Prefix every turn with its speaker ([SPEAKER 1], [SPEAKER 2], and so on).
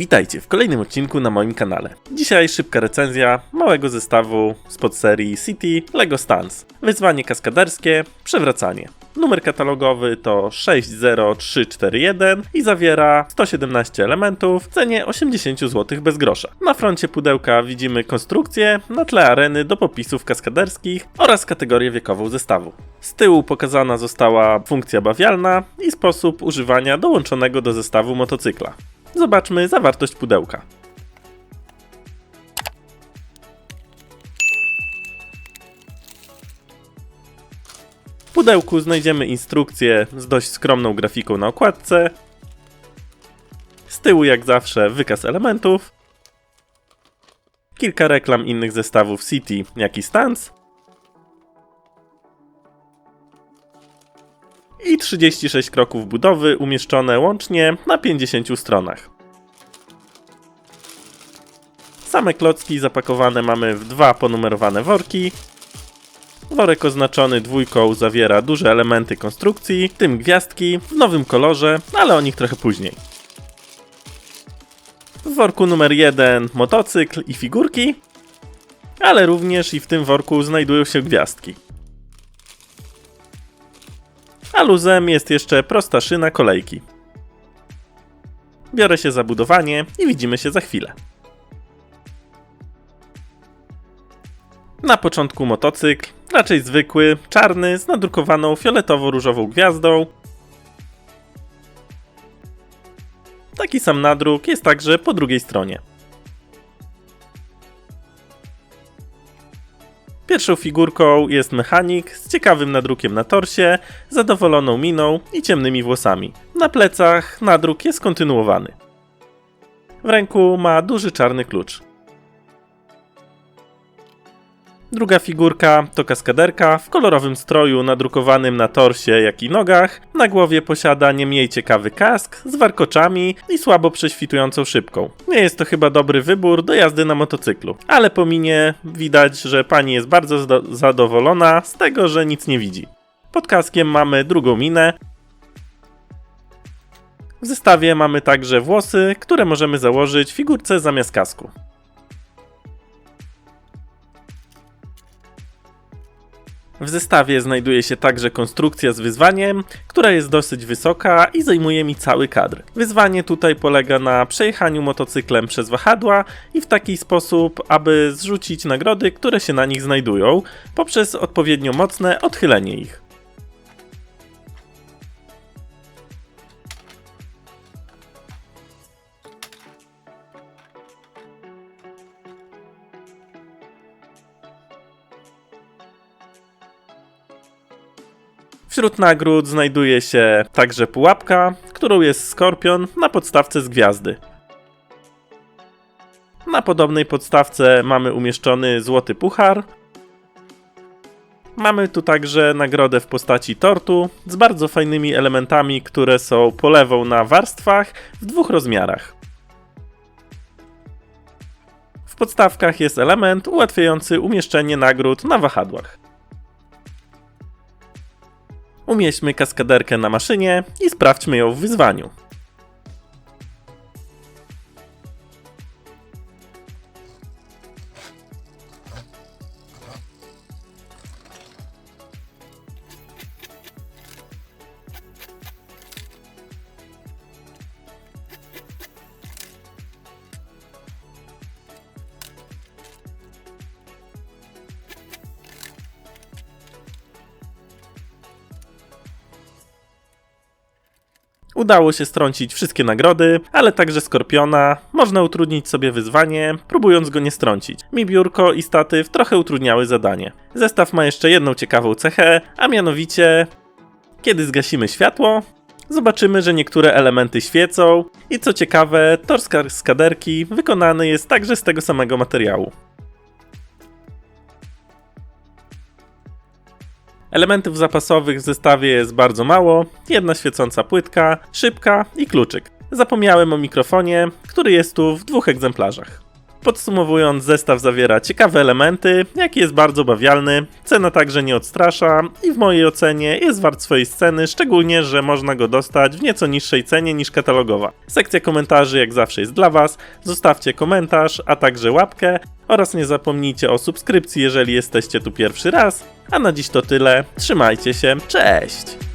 [SPEAKER 1] Witajcie w kolejnym odcinku na moim kanale. Dzisiaj szybka recenzja małego zestawu z podserii City LEGO Stans. Wyzwanie kaskaderskie, przewracanie. Numer katalogowy to 60341 i zawiera 117 elementów w cenie 80 zł bez grosza. Na froncie pudełka widzimy konstrukcję na tle areny do popisów kaskaderskich oraz kategorię wiekową zestawu. Z tyłu pokazana została funkcja bawialna i sposób używania dołączonego do zestawu motocykla. Zobaczmy zawartość pudełka. W pudełku znajdziemy instrukcję z dość skromną grafiką na okładce. Z tyłu, jak zawsze, wykaz elementów. Kilka reklam innych zestawów City, jak i Stance. I 36 kroków budowy umieszczone łącznie na 50 stronach. Same klocki zapakowane mamy w dwa ponumerowane worki. Worek oznaczony dwójką zawiera duże elementy konstrukcji, w tym gwiazdki w nowym kolorze, ale o nich trochę później. W worku numer 1 motocykl i figurki, ale również i w tym worku znajdują się gwiazdki. A luzem jest jeszcze prosta szyna kolejki. Biorę się za budowanie i widzimy się za chwilę. Na początku motocykl, raczej zwykły, czarny, z nadrukowaną fioletowo-różową gwiazdą. Taki sam nadruk jest także po drugiej stronie. Pierwszą figurką jest mechanik z ciekawym nadrukiem na torsie, zadowoloną miną i ciemnymi włosami. Na plecach nadruk jest kontynuowany. W ręku ma duży czarny klucz. Druga figurka to kaskaderka w kolorowym stroju nadrukowanym na torsie jak i nogach. Na głowie posiada nie mniej ciekawy kask z warkoczami i słabo prześwitującą szybką. Nie jest to chyba dobry wybór do jazdy na motocyklu, ale po minie widać, że pani jest bardzo zadowolona z tego, że nic nie widzi. Pod kaskiem mamy drugą minę. W zestawie mamy także włosy, które możemy założyć figurce zamiast kasku. W zestawie znajduje się także konstrukcja z wyzwaniem, która jest dosyć wysoka i zajmuje mi cały kadr. Wyzwanie tutaj polega na przejechaniu motocyklem przez wahadła i w taki sposób, aby zrzucić nagrody, które się na nich znajdują, poprzez odpowiednio mocne odchylenie ich. Wśród nagród znajduje się także pułapka, którą jest skorpion na podstawce z gwiazdy. Na podobnej podstawce mamy umieszczony złoty puchar. Mamy tu także nagrodę w postaci tortu z bardzo fajnymi elementami, które są polewą na warstwach w dwóch rozmiarach. W podstawkach jest element ułatwiający umieszczenie nagród na wahadłach. Umieśćmy kaskaderkę na maszynie i sprawdźmy ją w wyzwaniu. Udało się strącić wszystkie nagrody, ale także Skorpiona. Można utrudnić sobie wyzwanie, próbując go nie strącić. Mi biurko i statyw trochę utrudniały zadanie. Zestaw ma jeszcze jedną ciekawą cechę, a mianowicie kiedy zgasimy światło, zobaczymy, że niektóre elementy świecą i co ciekawe, tor skaderki wykonany jest także z tego samego materiału. Elementów zapasowych w zestawie jest bardzo mało, jedna świecąca płytka, szybka i kluczyk. Zapomniałem o mikrofonie, który jest tu w dwóch egzemplarzach. Podsumowując, zestaw zawiera ciekawe elementy, jak i jest bardzo bawialny, cena także nie odstrasza i w mojej ocenie jest wart swojej sceny, szczególnie, że można go dostać w nieco niższej cenie niż katalogowa. Sekcja komentarzy jak zawsze jest dla Was, zostawcie komentarz, a także łapkę oraz nie zapomnijcie o subskrypcji, jeżeli jesteście tu pierwszy raz. A na dziś to tyle, trzymajcie się, cześć!